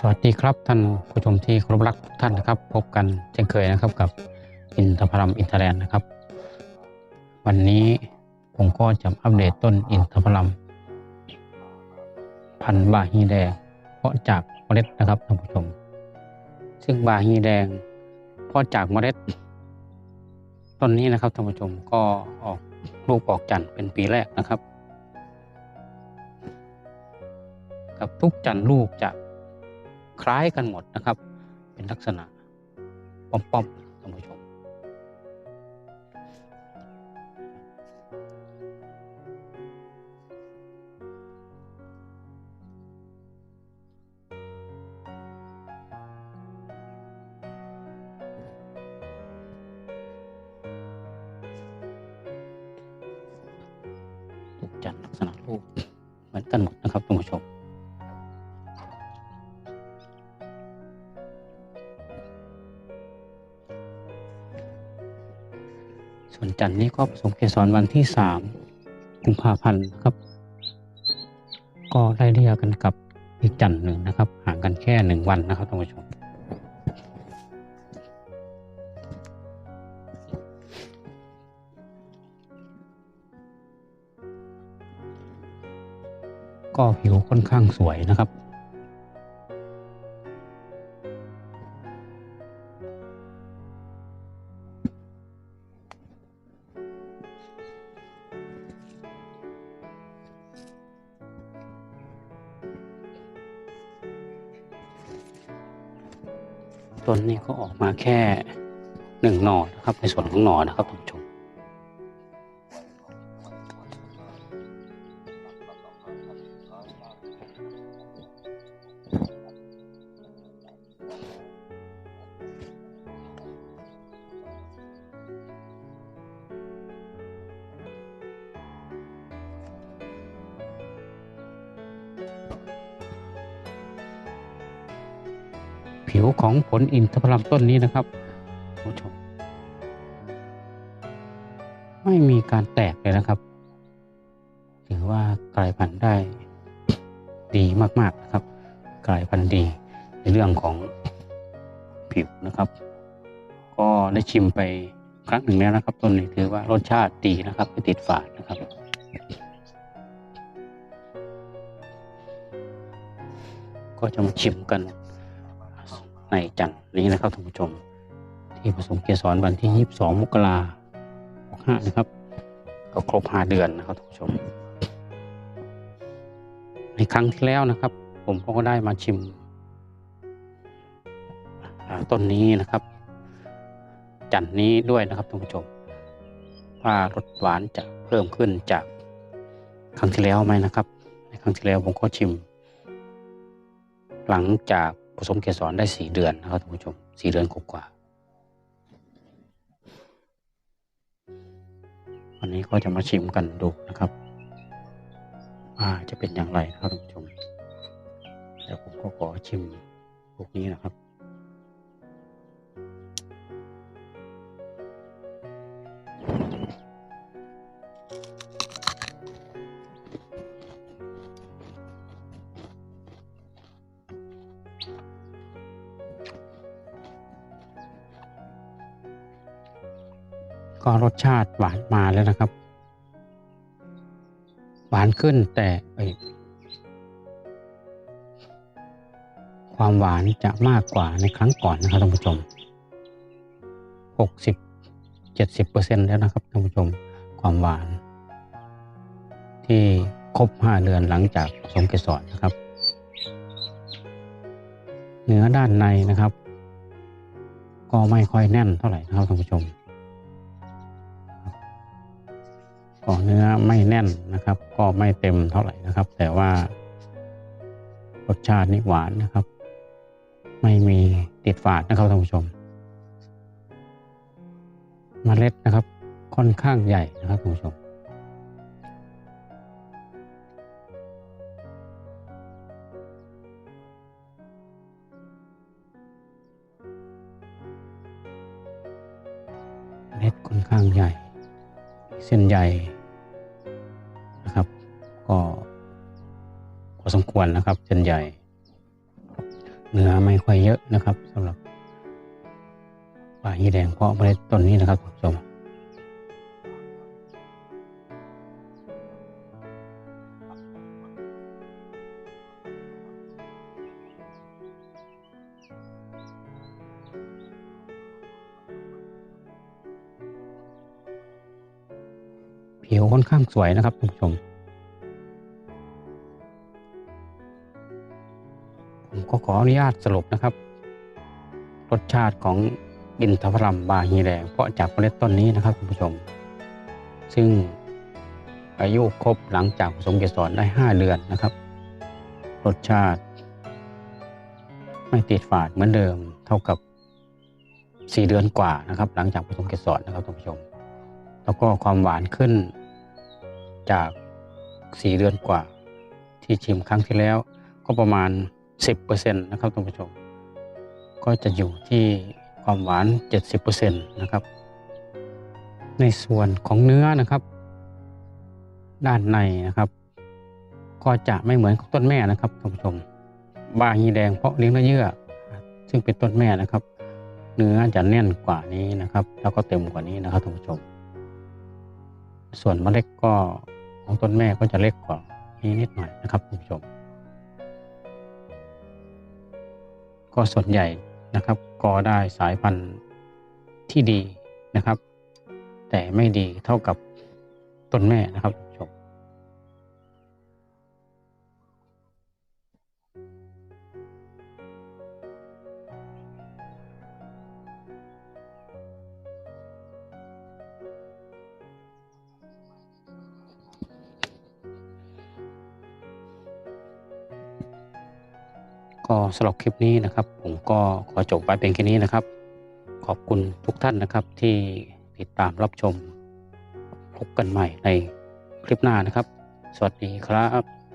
สวัสดีครับท่านผู้ชมที่เคารพรักทุกท่านนะครับ พบกันเช่นเคยนะครับกับอินทพลัมอินเทอร์แลนด์นะครับ วันนี้ผมก็จะอัปเดตต้นอินทพลัม พันธุ์บาฮีแดง เพาะจากเมล็ดนะครับท่านผู้ชม ซึ่งบาฮีแดง เพาะจากเมล็ด ต้นนี้นะครับท่านผู้ชมก็ออกลูกออกจันทร์เป็นปีแรกนะครับ กับทุกจันทร์ลูกจะ คล้ายกันหมดนะครับ เป็นลักษณะป้อมๆท่านผู้ชม ทุกจันลักษณะลูกเหมือนกันหมดนะครับท่านผู้ชม ส่วนจันทร์นี้ก็ผสมเกสรวันที่สามกุมภาพันธ์ครับ ก็ไล่เรียกกันกับอีกจันทร์หนึ่งนะครับ ห่างกันแค่หนึ่งวันนะครับท่านผู้ชมก็ผิวค่อนข้างสวยนะครับ ต้นนี้ก็ออกมาแค่หนึ่งหน่อนะครับ ในส่วนของหน่อนะครับท่านผู้ชม ผิวของผลอินทผลัมต้นนี้นะครับคุณผู้ชม ไม่มีการแตกเลยนะครับ ถือว่ากลายพันธุ์ได้ดีมากๆนะครับ กลายพันธุ์ดีในเรื่องของผิวนะครับ ก็ได้ชิมไปครั้งหนึ่งแล้วนะครับ ต้นนี้ถือว่ารสชาติดีนะครับไม่ติดฝาดนะครับก็จะมาชิมกัน ในจันทร์นี้นะครับท่านผู้ชม ที่ผสมเกสรวันที่ 22 มกราคม65นะครับ ก็ครบ5เดือนนะครับท่านผู้ชม ในครั้งที่แล้วนะครับ ผมก็ได้มาชิมต้นนี้นะครับ จันนี้ด้วยนะครับท่านผู้ชม ว่ารสหวานจะเพิ่มขึ้นจากครั้งที่แล้วไหมนะครับ ในครั้งที่แล้วผมก็ชิม หลังจาก ผสมเกสรได้สี่เดือนนะครับท่านผู้ชมสี่เดือนกว่าวันนี้ก็จะมาชิมกันดูนะครับว่าจะเป็นอย่างไรนะครับท่านผู้ชมเดี๋ยวผมก็ขอชิมพวกนี้นะครับ ก็รสชาติหวานมาแล้วนะครับ หวานขึ้นแต่ความหวานจะมากกว่าในครั้งก่อนนะครับท่านผู้ชม 60 70เปอร์เซ็นแล้วนะครับท่านผู้ชมความหวาน ที่ครบ 5 เดือนหลังจากสมเกสรนะครับ เนื้อด้านในนะครับ ก็ไม่ค่อยแน่นเท่าไหร่นะครับท่านผู้ชมก็เนื้อไม่แน่นนะครับ ก็ไม่เต็มเท่าไหร่นะครับ แต่ว่ารสชาตินี่หวานนะครับ ไม่มีติดฝาดนะครับท่านผู้ชมมเมล็ดนะครับค่อนข้างใหญ่นะครับท่านผู้ชม เมล็ดค่อนข้างใหญ่ เส้นใหญ่นะครับ ก็พอสมควรนะครับ เส้นใหญ่ เนื้อไม่ค่อยเยอะนะครับสำหรับป่าฮีแดงเพาะเมล็ดต้นนี้นะครับคุณผู้ชม ผิวค่อนข้างสวยนะครับท่านผู้ชม ผมก็ขออนุญาตสรุปนะครับ รสชาติของอินทผลัมบาฮีแดงเพราะจากเมล็ดต้นนี้นะครับท่านผู้ชม ซึ่งอายุครบหลังจากผสมเกสรได้ 5 เดือนนะครับ รสชาติ ไม่ติดฝาดเหมือนเดิมเท่ากับ 4 เดือนกว่านะครับ หลังจากผสมเกสรนะครับท่านผู้ชม แล้วก็ความหวานขึ้นจาก4เดือนกว่า ที่ชิมครั้งที่แล้ว ก็ประมาณ 10%นะครับท่านผู้ชม ก็จะอยู่ที่ความหวาน 70%นะครับ ในส่วนของเนื้อนะครับ ด้านในนะครับ ก็จะไม่เหมือนกับต้นแม่นะครับท่านผู้ชม บาฮีแดงเพราะเลี้ยงเนื้อเยื่อ ซึ่งเป็นต้นแม่นะครับ เนื้อจะแน่นกว่านี้นะครับ แล้วก็เต็มกว่านี้นะครับท่านผู้ชม ส่วนเมล็ดก็ของต้นแม่ก็จะเล็กกว่านี้นิดหน่อยนะครับคุณผู้ชม ก็ส่วนใหญ่นะครับก็ได้สายพันธุ์ที่ดีนะครับ แต่ไม่ดีเท่ากับต้นแม่นะครับคุณผู้ชม ก็สำหรับคลิปนี้นะครับ ผมก็ขอจบไปเพียงแค่นี้นะครับ ขอบคุณทุกท่านนะครับที่ติดตามรับชมพบกันใหม่ในคลิปหน้านะครับ สวัสดีครับ